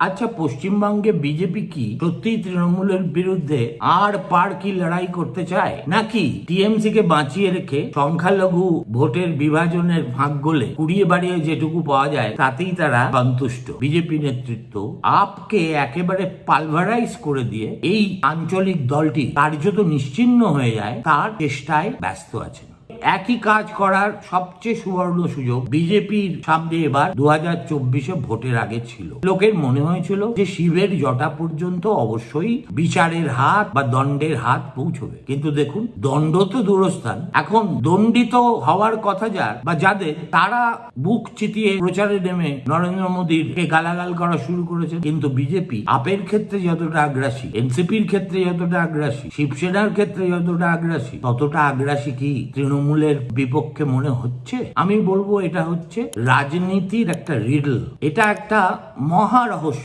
আচ্ছা পশ্চিমবঙ্গে বিজেপি কি সত্যি তৃণমূলের বিরুদ্ধে আর পার কি লড়াই করতে চায়? নাকি টিএমসি কে বাঁচিয়ে রেখে সংখ্যালঘু ভোটের বিভাজনের ভাগ গোলে কুড়িয়ে বাড়িয়ে যেটুকু পাওয়া যায়, তাতেই তারা সন্তুষ্ট? বিজেপি নেতৃত্ব আপকে একেবারে পালভারাইজ করে দিয়ে এই আঞ্চলিক দলটি কার্যত নিশ্চিহ্ন হয়ে যায়, তার চেষ্টায় ব্যস্ত আছেন। একই কাজ করার সবচেয়ে সুবর্ণ সুযোগ বিজেপির সামনে এবার দু হাজার চব্বিশে ভোটের আগে ছিল। লোকের মনে হয়েছিল যে শিবের জটা পর্যন্ত অবশ্যই বিচারের হাত বা দণ্ডের হাত পৌঁছবে। কিন্তু দেখুন, দণ্ড তো দূরস্থান। এখন দণ্ডিত হওয়ার কথা যার বা যাদের, তারা বুক চিতিয়ে প্রচারে নেমে নরেন্দ্র মোদীর কে গালাগাল করা শুরু করেছে। কিন্তু বিজেপি আপের ক্ষেত্রে যতটা আগ্রাসী, এনসিপির ক্ষেত্রে যতটা আগ্রাসী, শিবসেনার ক্ষেত্রে যতটা আগ্রাসী, ততটা আগ্রাসী কি? তৃণমূলের বিপক্ষে মনে হচ্ছে? আমি বলব এটা হচ্ছে রাজনীতির একটা রিডল এটা একটা মহা রহস্য।